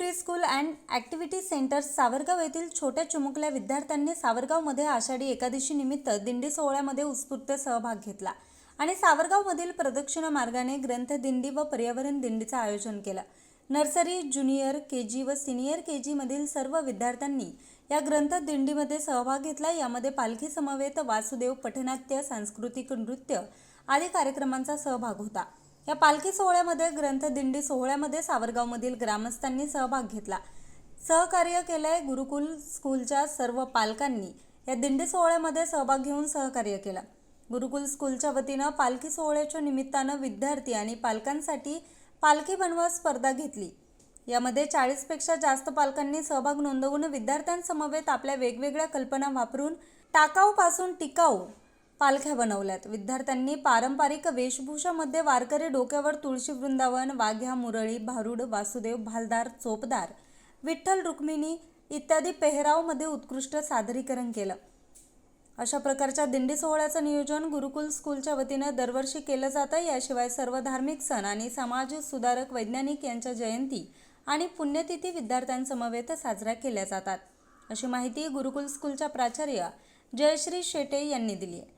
And activity centre Savargaon येथील छोट्या चिमुकल्या विद्यार्थ्यांनी सावरगावमध्ये आषाढी एकादशी निमित्त दिंडी सोहळ्यामध्ये उत्स्फूर्त सहभाग घेतला आणि सावरगावमधील प्रदक्षिणा मार्गाने ग्रंथ दिंडी व पर्यावरण दिंडीचं आयोजन केलं. नर्सरी ज्युनियर के जी व सिनियर के जीमधील सर्व विद्यार्थ्यांनी या ग्रंथ दिंडीमध्ये सहभाग घेतला. यामध्ये पालखी समवेत वासुदेव पठनाट्य सांस्कृतिक नृत्य आदी कार्यक्रमांचा सहभाग होता. या पालखी सोहळ्यामध्ये ग्रंथ दिंडी सोहळ्यामध्ये सावरगावमधील ग्रामस्थांनी सहभाग घेतला. सहकार्य केलंय गुरुकुल स्कूलच्या सर्व पालकांनी. या दिंडी सोहळ्यामध्ये सहभाग घेऊन सहकार्य केलं. गुरुकुल स्कूलच्या वतीनं पालखी सोहळ्याच्या निमित्तानं विद्यार्थी आणि पालकांसाठी पालखी बनवा स्पर्धा घेतली. यामध्ये चाळीसपेक्षा जास्त पालकांनी सहभाग नोंदवून विद्यार्थ्यांसमवेत आपल्या वेगवेगळ्या कल्पना वापरून टाकाऊपासून टिकाऊ पालख्या बनवल्यात. विद्यार्थ्यांनी पारंपरिक वेशभूषामध्ये वारकरी डोक्यावर तुळशी वृंदावन वाघ्या मुरळी भारुड वासुदेव भालदार चोपदार विठ्ठल रुक्मिणी इत्यादी पेहरावमध्ये उत्कृष्ट सादरीकरण केलं. अशा प्रकारच्या दिंडी सोहळ्याचं नियोजन गुरुकुल स्कूलच्या वतीनं दरवर्षी केलं जातं. याशिवाय सर्व धार्मिक सण आणि समाज सुधारक वैज्ञानिक यांच्या जयंती आणि पुण्यतिथी विद्यार्थ्यांसमवेत साजऱ्या केल्या जातात. अशी माहिती गुरुकुल स्कूलच्या प्राचार्य जयश्री शेटे यांनी दिली आहे.